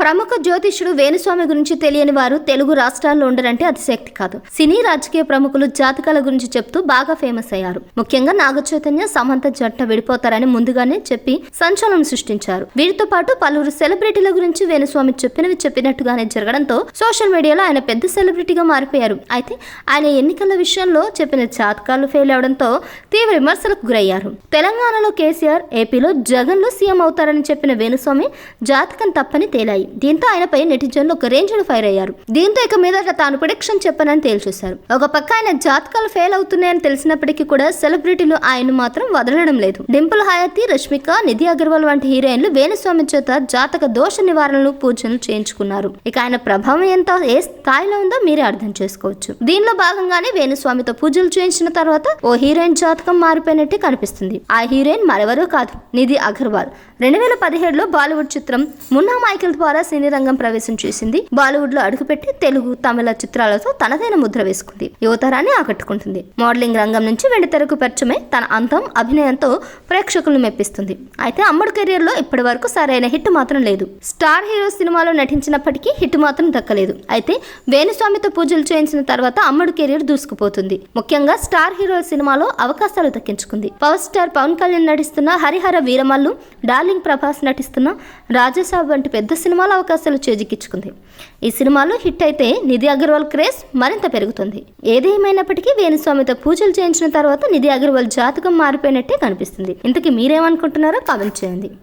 ప్రముఖ జ్యోతిష్యుడు వేణుస్వామి గురించి తెలియని వారు తెలుగు రాష్ట్రాల్లో ఉండరంటే అతిశక్తి కాదు. సినీ రాజకీయ ప్రముఖులు జాతకాల గురించి చెప్తూ బాగా ఫేమస్ అయ్యారు. ముఖ్యంగా నాగచైతన్య సమంత జంట విడిపోతారని ముందుగానే చెప్పి సంచలనం సృష్టించారు. వీరితో పాటు పలువురు సెలబ్రిటీల గురించి వేణుస్వామి చెప్పినవి చెప్పినట్టుగానే జరగడంతో సోషల్ మీడియాలో ఆయన పెద్ద సెలబ్రిటీగా మారిపోయారు. అయితే ఆయన ఎన్నికల విషయంలో చెప్పిన జాతకాలు ఫెయిల్ అవడంతో తీవ్ర విమర్శలకు గురయ్యారు. తెలంగాణలో కేసీఆర్ ఏపీలో జగన్లో సీఎం అవుతారని చెప్పిన వేణుస్వామి జాతకం తప్పని తేలాయి. దీంతో ఆయనపై నెటిజన్లు ఒక రేంజ్ ఫైర్ అయ్యారు. దీంతో ఇక మీదట తాను ప్రొడిక్షన్ చెప్పనని తేల్చేశారు. ఒక పక్క ఆయన జాతకాలు ఫెయిల్ అవుతున్నాయని తెలిసినప్పటికీ కూడా సెలబ్రిటీలు ఆయన మాత్రం వదలడం లేదు. డింపుల్ హయాతి రష్మిక నిధి అగర్వాల్ వంటి హీరోయిన్లు వేణుస్వామి చేత జాతక దోష నివారణలు పూజలు చేయించుకున్నారు. ఇక ఆయన ప్రభావం ఎంత ఏ స్థాయిలో ఉందో మీరే అర్థం చేసుకోవచ్చు. దీనిలో భాగంగానే వేణుస్వామితో పూజలు చేయించిన తర్వాత ఓ హీరోయిన్ జాతకం మారిపోయినట్టు కనిపిస్తుంది. ఆ హీరోయిన్ మరెవరూ కాదు నిధి అగర్వాల్. రెండు వేల పదిహేడులో బాలీవుడ్ చిత్రం మున్నా మైకిల్ ద్వారా సినీ రంగం ప్రవేశం చేసింది. బాలీవుడ్లో అడుగుపెట్టి తెలుగు తమిళ చిత్రాలతో తనదైన ముద్ర వేసుకుంది. యువతరాన్ని ఆకట్టుకుంటుంది. మోడలింగ్ రంగం నుంచి వెండితెరకు పరిచయమై తన అంతం అభినయంతో ప్రేక్షకులను మెప్పిస్తుంది. అయితే అమ్మడు కెరీర్లో ఇప్పటి వరకు సరైన హిట్ మాత్రం లేదు. స్టార్ హీరో సినిమాలో నటించినప్పటికీ హిట్ మాత్రం దక్కలేదు. అయితే వేణుస్వామితో పూజలు చేయించిన తర్వాత అమ్మడు కెరీర్ దూసుకుపోతుంది. ముఖ్యంగా స్టార్ హీరో సినిమాలో అవకాశాలు దక్కించుకుంది. పవర్ స్టార్ పవన్ కళ్యాణ్ నటిస్తున్న హరిహర వీరమల్లు డార్లింగ్ ప్రభాస్ నటిస్తున్న రాజసాబ్ వంటి పెద్ద సినిమాలు అవకాశాలు చేజిక్కించుకుంది. ఈ సినిమాలో హిట్ అయితే నిధి అగర్వాల్ క్రేజ్ మరింత పెరుగుతుంది. ఏదేమైనప్పటికీ వేణుస్వామితో పూజలు చేయించిన తర్వాత నిధి అగర్వాల్ జాతకం మారిపోయినట్టే కనిపిస్తుంది. ఇంతకీ మీరేమనుకుంటున్నారో కామెంట్ చేయండి.